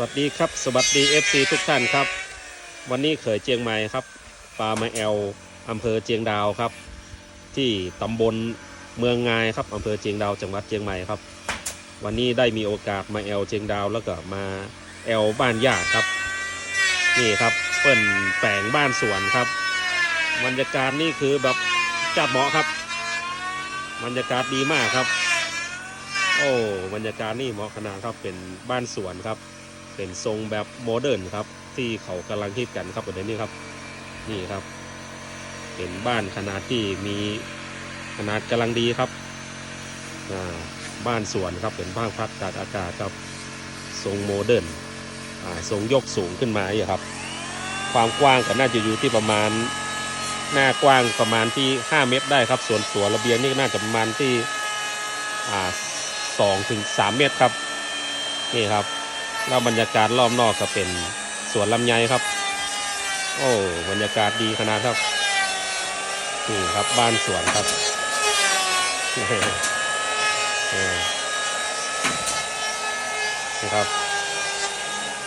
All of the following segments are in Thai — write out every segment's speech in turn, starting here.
วัสดีครับ สวัสดี FC ทุกท่านครับ วันนี้เขยเจียงใหม่ครับปลามาแอลอำเภอเจียงดาวครับ ที่ตำบลเมืองงายครับอำเภอเจียงดาวจังหวัดเจียงใหม่ครับ วันนี้ได้มีโอกาสมาแอลเจียงดาวแล้วก็มาแอลบ้านญาติครับ นี่ครับเปิ้นแปลงบ้านสวนครับบรรยากาศนี่คือแบบจัดเหมาะครับบรรยากาศดีมากครับ โอ้บรรยากาศนี่เหมาะขนาดครับเป็นบ้านสวนครับ เป็นทรงแบบโมเดิร์นครับ ที่เขากำลังฮิตกันครับประเด็นนี้ครับ นี่ครับ เป็นบ้านขนาดที่มีขนาดกำลังดีครับบ้านสวนครับเป็นบ้านพักตากอากาศครับทรงโมเดิร์นทรงยกสูงขึ้นมาอยู่ครับ ความกว้างก็น่าจะอยู่ที่ประมาณหน้ากว้างประมาณที่ 5 เมตรได้ครับ ส่วนตัวระเบียงนี่น่าจะประมาณที่สองถึงสามเมตรครับ นี่ครับ แล้วบรรยากาศรอบนอกก็เป็นสวนลำไยครับ โอ้บรรยากาศดีขนาดครับนี่ครับบ้านสวนครับเออนะครับ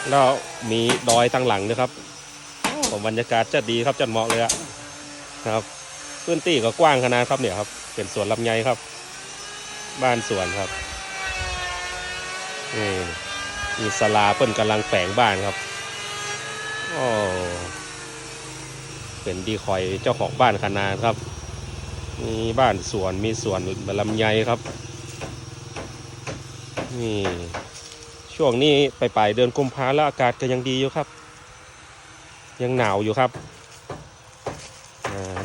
แล้วมีดอยตั้งหลังนะครับโอ้บรรยากาศจะดีครับจัดเหมาะเลยอะนะครับพื้นที่ก็กว้างขนาดครับเนี่ยครับ เป็นสวนลำไยครับ บ้านสวนครับนี่ มีสลาเปิ้นกำลังแฝงบ้านครับโอ้เป็นดีคอยเจ้าของบ้านขนาดครับ มีบ้านสวนมีสวนลำไยครับ นี่ช่วงนี้ไปปลายเดือนกุมภาแล้วอากาศก็ยังดีอยู่ครับ ยังหนาวอยู่ครับ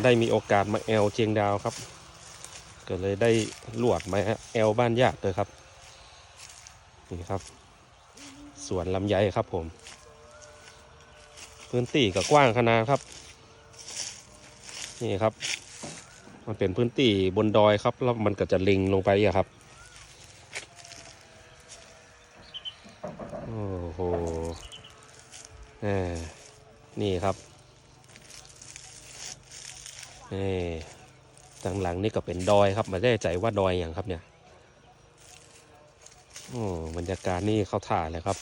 ได้มีโอกาสมาแอลเจียงดาวครับ ก็เลยได้ลวดมาแอลบ้านญาติเลยครับ นี่ครับ สวนลำไยครับผม พื้นที่ก็กว้างขนาดครับ นี่ครับ มันเป็นพื้นที่บนดอยครับ แล้วมันก็จะลิงลงไปอะครับโอ้โหนี่ครับนี่ทางหลังนี่ก็เป็นดอยครับมาได้ใจว่าดอยอย่างครับเนี่ยโอ้บรรยากาศนี่เข้าท่าเลยครับ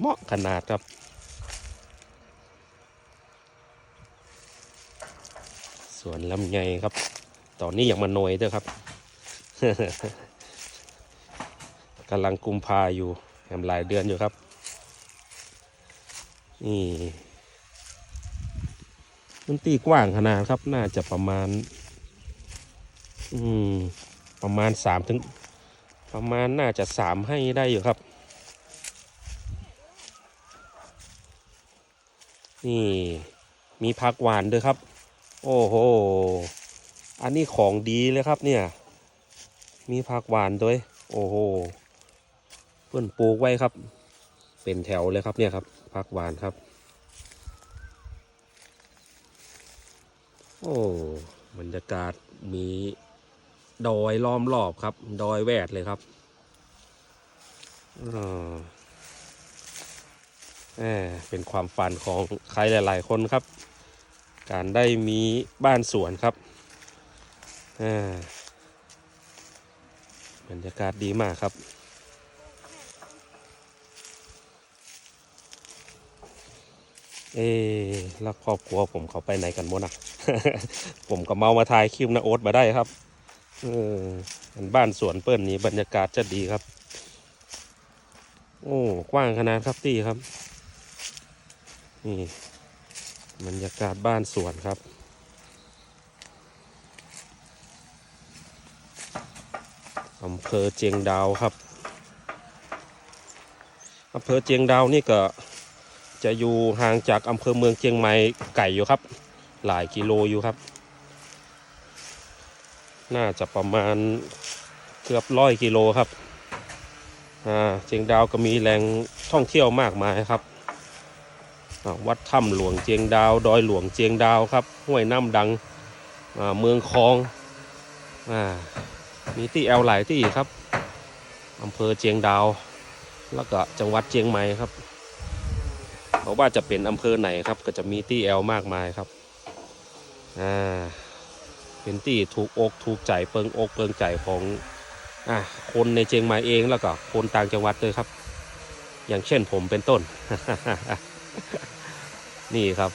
เหมาะขนาดครับสวนลำไยครับ ตอนนี้ยังมาโนยด้วยครับกำลังกุมภาอยู่แหมหลายเดือนอยู่ครับ นี่พื้นที่กว้างขนาดครับ น่าจะประมาณ อืม ประมาณสามถึง ประมาณน่าจะสามให้ได้อยู่ครับ นี่มีผักหวานด้วยครับ โอ้โห อันนี้ของดีเลยครับเนี่ย มีผักหวานด้วย โอ้โห เพื่อนปลูกไว้ครับ เป็นแถวเลยครับเนี่ยครับผักหวานครับ โอ้บรรยากาศมีดอยล้อมรอบครับ ดอยแวดเลยครับอ่าแหม เป็นความฝันของใครหลาย ๆ คนครับ การได้มีบ้านสวนครับบรรยากาศดีมากครับเอ๊ะแล้วครอบครัวผมเขาไปไหนกันหมดนะผมก็เมามาถ่ายคลิปนะโอ๊ตมาได้ครับ เอออันบ้านสวนเปิ้ลนี้บรรยากาศจะดีครับ โอ้ กว้างขนาดครับที่ครับ นี่บรรยากาศบ้านสวนครับ อำเภอเจียงดาวครับ อำเภอเจียงดาวนี่ก็จะอยู่ห่างจากอำเภอเมืองเชียงใหม่ไก่อยู่ครับ หลายกิโลอยู่ครับ น่าจะประมาณเกือบร้อยกิโลครับ อ่าเชียงดาวก็มีแหล่งท่องเที่ยวมากมายครับ วัดถ้ำหลวงเจียงดาว ดอยหลวงเจียงดาวครับ ห้วยน้ำดังเมืองคลองอมีที่แอลหลายที่ครับอำเภอเจียงดาว แล้วก็จังหวัดเชียงใหม่ครับเพราะว่าจะเป็นอำเภอไหนครับ ก็จะมีที่แอลมากมายครับอ่าเป็นที่ถูกอกถูกใจเปิงอกเปิงใจของอะคนในเชียงใหม่เองแล้วก็คนต่างจังหวัดเลยครับ อย่างเช่นผมเป็นต้น นี่ครับ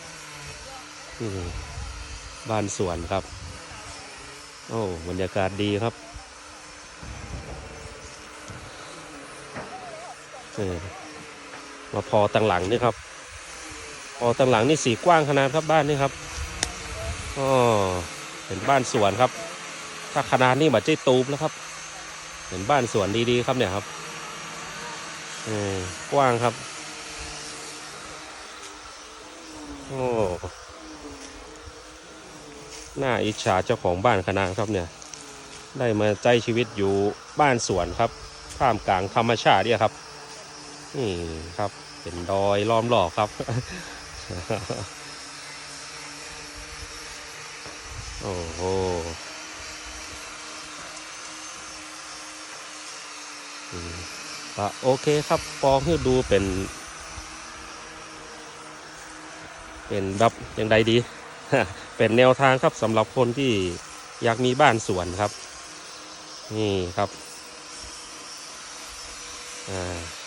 นี่บ้านสวนครับ โอ้บรรยากาศดีครับมาพอตังหลังนี่ครับพอตังหลังนี่สีกว้างขนาดครับบ้านนี่ครับอ๋อเป็นบ้านสวนครับ ถ้าขนาดนี้แบบเจ๊ตูบแล้วครับ เห็นบ้านสวนดีๆครับเนี่ยครับเออกว้างครับ โอ้น่าอิจฉาเจ้าของบ้านขนาดครับเนี่ย ได้มาใจชีวิตอยู่บ้านสวนครับท่ามกลางธรรมชาติเนี่ยครับ นี่ครับเป็นดอยล้อมรอบครับ โอ้โหโอเคครับปองให้ดูเป็น เป็นแบบอย่างใดดี เป็นแนวทางครับสำหรับคนที่อยากมีบ้านสวนครับ นี่ครับอ่า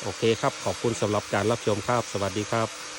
โอเคครับขอบคุณสำหรับการรับชมครับ สวัสดีครับ